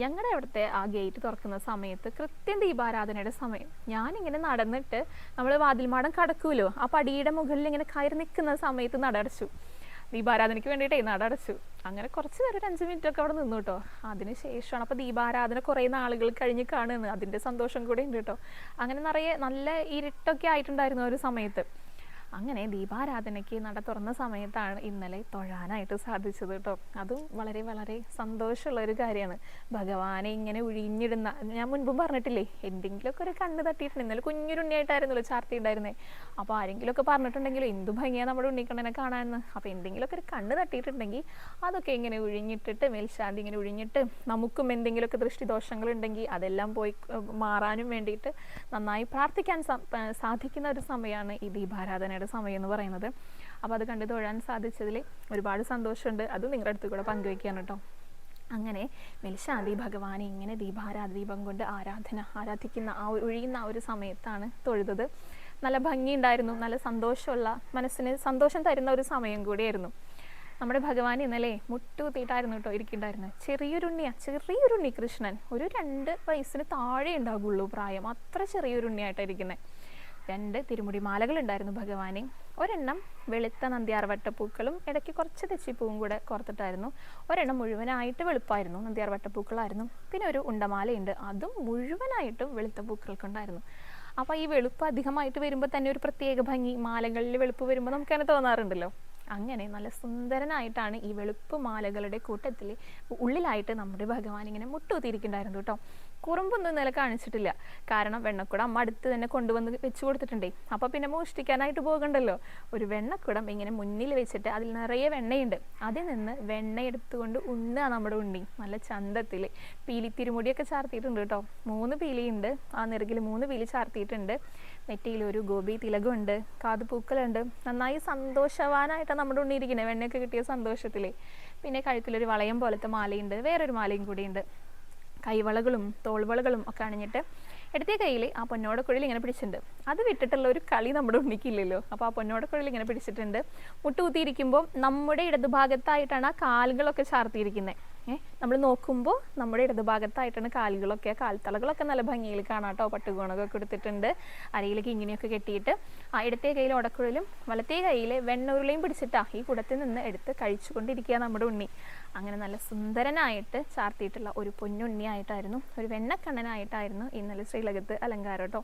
ഞങ്ങളുടെ അവിടുത്തെ ആ ഗേറ്റ് തുറക്കുന്ന സമയത്ത് കൃത്യം ദീപാരാധനയുടെ സമയം. ഞാനിങ്ങനെ നടന്നിട്ട് നമ്മൾ വാതിൽമാടം കടക്കുമല്ലോ ആ പടിയുടെ മുകളിൽ ഇങ്ങനെ കയറി നിൽക്കുന്ന സമയത്ത് നടടച്ചു. ദീപാരാധനയ്ക്ക് വേണ്ടിയിട്ടേ നടടച്ചു. അങ്ങനെ കുറച്ച് നേരം ഒരു അഞ്ച് മിനിറ്റ് ഒക്കെ അവിടെ നിന്നു കേട്ടോ അതിന് ശേഷമാണ് അപ്പോൾ ദീപാരാധന കുറേ നാളുകൾ കഴിഞ്ഞ് കാണുന്നത്. അതിന്റെ സന്തോഷം കൂടെ ഉണ്ട് കേട്ടോ. അങ്ങനെ നിറയെ നല്ല ഇരുട്ടൊക്കെ ആയിട്ടുണ്ടായിരുന്നു ഒരു സമയത്ത്. അങ്ങനെ ദീപാരാധനയ്ക്ക് നട തുറന്ന സമയത്താണ് ഇന്നലെ തൊഴാനായിട്ട് സാധിച്ചത് കേട്ടോ അതും വളരെ വളരെ സന്തോഷമുള്ള ഒരു കാര്യമാണ്. ഭഗവാനെ ഇങ്ങനെ ഉഴിഞ്ഞിടുന്ന ഞാൻ മുൻപും പറഞ്ഞിട്ടില്ലേ എന്തെങ്കിലുമൊക്കെ ഒരു കണ്ണ് തട്ടിയിട്ടുണ്ട്. ഇന്നലെ കുഞ്ഞൊരുണ്ണിയായിട്ടായിരുന്നല്ലോ ചാർത്തി ഉണ്ടായിരുന്നേ. അപ്പോൾ ആരെങ്കിലുമൊക്കെ പറഞ്ഞിട്ടുണ്ടെങ്കിലും എന്തു ഭംഗിയാണ് നമ്മുടെ ഉണ്ണിക്കണ്ണനെ കാണാമെന്ന് അപ്പോൾ എന്തെങ്കിലുമൊക്കെ ഒരു കണ്ണ് തട്ടിയിട്ടുണ്ടെങ്കിൽ അതൊക്കെ ഇങ്ങനെ ഒഴിഞ്ഞിട്ടിട്ട് മേൽശാന്തി ഇങ്ങനെ ഉഴിഞ്ഞിട്ട് നമുക്കും എന്തെങ്കിലുമൊക്കെ ദൃഷ്ടിദോഷങ്ങൾ ഉണ്ടെങ്കിൽ അതെല്ലാം പോയി മാറാനും വേണ്ടിയിട്ട് നന്നായി പ്രാർത്ഥിക്കാൻ സാധിക്കുന്ന ഒരു സമയമാണ് ഈ ദീപാരാധനയുടെ സമയം എന്ന് പറയുന്നത്. അപ്പോൾ അത് കണ്ടു തൊഴാൻ സാധിച്ചതിൽ ഒരുപാട് സന്തോഷമുണ്ട്. അത് നിങ്ങളുടെ അടുത്ത് കൂടെ പങ്കുവയ്ക്കാൻ കേട്ടോ. അങ്ങനെ മെൽശാന്തി ഭഗവാനെ ഇങ്ങനെ ദീപാരാധ ദീപം കൊണ്ട് ആരാധന ആരാധിക്കുന്ന ആ ഒഴിയുന്ന ആ ഒരു സമയത്താണ് തൊഴുതത്. നല്ല ഭംഗിയുണ്ടായിരുന്നു. നല്ല സന്തോഷമുള്ള മനസ്സിന് സന്തോഷം തരുന്ന ഒരു സമയം കൂടിയായിരുന്നു. നമ്മുടെ ഭഗവാൻ ഇന്നലെ മുട്ടുകുത്തിയിട്ടായിരുന്നു കേട്ടോ ഇരിക്കുന്നുണ്ടായിരുന്നത്. ചെറിയൊരുണ്ണിയാ ചെറിയൊരുണ്ണി കൃഷ്ണൻ ഒരു രണ്ട് വയസ്സിന് താഴെ ഉണ്ടാകുള്ളൂ പ്രായം. അത്ര ചെറിയൊരുണ്ണിയായിട്ടായിരിക്കുന്നത് രണ്ട് തിരുമുടി മാലകൾ ഉണ്ടായിരുന്നു ഭഗവാനെ. ഒരെണ്ണം വെളുത്ത നന്ദിയാർവട്ടപ്പൂക്കളും ഇടയ്ക്ക് കുറച്ച് തെച്ചിപ്പൂവും കൂടെ കോർത്തിട്ടായിരുന്നു. ഒരെണ്ണം മുഴുവനായിട്ട് വെളുപ്പായിരുന്നു നന്ദിയാർവട്ടപ്പൂക്കളായിരുന്നു. പിന്നെ ഒരു ഉണ്ടമാലയുണ്ട് അതും മുഴുവനായിട്ടും വെളുത്ത പൂക്കൾക്കുണ്ടായിരുന്നു. അപ്പോൾ ഈ വെളുപ്പ് അധികമായിട്ട് വരുമ്പോൾ തന്നെ ഒരു പ്രത്യേക ഭംഗി മാലകളിൽ വെളുപ്പ് വരുമ്പോൾ നമുക്കങ്ങനെ തോന്നാറുണ്ടല്ലോ. അങ്ങനെ നല്ല സുന്ദരനായിട്ടാണ് ഈ വെളുപ്പ് മാലകളുടെ കൂട്ടത്തിൽ ഉള്ളിലായിട്ട് നമ്മുടെ ഭഗവാൻ ഇങ്ങനെ മുട്ടുകുത്തിയിരിക്കുന്നുണ്ടായിരുന്നു കേട്ടോ. കുറുമ്പൊന്നും ഇന്നലെ കാണിച്ചിട്ടില്ല. കാരണം വെണ്ണക്കുടം അടുത്ത് തന്നെ കൊണ്ടുവന്ന് വെച്ച് കൊടുത്തിട്ടുണ്ടേ. അപ്പോൾ പിന്നെ മോഷ്ടിക്കാനായിട്ട് പോകണ്ടല്ലോ. ഒരു വെണ്ണക്കുടം ഇങ്ങനെ മുന്നിൽ വെച്ചിട്ട് അതിൽ നിറയെ വെണ്ണയുണ്ട്. അതിൽ നിന്ന് വെണ്ണ എടുത്തുകൊണ്ട് ഉണ്ണുക നമ്മുടെ ഉണ്ണി. നല്ല ചന്തത്തിൽ പീലി തിരുമുടിയൊക്കെ ചാർത്തിയിട്ടുണ്ട് കേട്ടോ. മൂന്ന് പീലിയുണ്ട്. ആ നിറകിൽ മൂന്ന് പീലി ചാർത്തിയിട്ടുണ്ട്. നെറ്റിയിൽ ഒരു ഗോപി തിലകമുണ്ട് കാതുപൂക്കളുണ്ട്. നന്നായി സന്തോഷവാനായിട്ടാണ് നമ്മുടെ ഉണ്ണി ഇരിക്കുന്നത് വെണ്ണയൊക്കെ കിട്ടിയ സന്തോഷത്തിൽ പിന്നെ കഴുത്തിലൊരു വളയം പോലത്തെ മാലയുണ്ട്. വേറൊരു മാലയും കൂടിയുണ്ട്. കൈവളകളും തോൾവളകളും ഒക്കെ അണിഞ്ഞിട്ട് ഇടത്തെ കയ്യിൽ ആ പൊന്നോടക്കുഴൽ ഇങ്ങനെ പിടിച്ചിട്ടുണ്ട്. അത് വിട്ടിട്ടുള്ള ഒരു കളി നമ്മുടെ ഉണ്ണിക്കില്ലല്ലോ. അപ്പോൾ ആ പൊന്നോടക്കുഴൽ ഇങ്ങനെ പിടിച്ചിട്ടുണ്ട്. മുട്ടുകുത്തിയിരിക്കുമ്പോൾ നമ്മുടെ ഇടതുഭാഗത്തായിട്ടാണ് ആ കാലുകളൊക്കെ ചാർത്തിയിരിക്കുന്നത് നമ്മൾ നോക്കുമ്പോൾ നമ്മുടെ ഇടതുഭാഗത്തായിട്ടാണ് കാലുകളൊക്കെ കാൽത്തളകളൊക്കെ നല്ല ഭംഗിയിൽ കാണാം കേട്ടോ പട്ടുകോണൊക്കെ കൊടുത്തിട്ടുണ്ട് അരയിലേക്ക് ഇങ്ങനെയൊക്കെ കെട്ടിയിട്ട്. ആ ഇടത്തെ കയ്യിൽ ഉടക്കുഴലും വലത്തെ കയ്യിൽ വെണ്ണുരുളയും പിടിച്ചിട്ടാ ഈ കുടത്തിൽ നിന്ന് എടുത്ത് കഴിച്ചുകൊണ്ടിരിക്കുക നമ്മുടെ ഉണ്ണി. അങ്ങനെ നല്ല സുന്ദരനായിട്ട് ചാർത്തിയിട്ടുള്ള ഒരു പൊന്നുണ്ണിയായിട്ടായിരുന്നു ഒരു വെണ്ണക്കണ്ണനായിട്ടായിരുന്നു ഇന്നലെ ശ്രീലകത്ത് അലങ്കാരം കേട്ടോ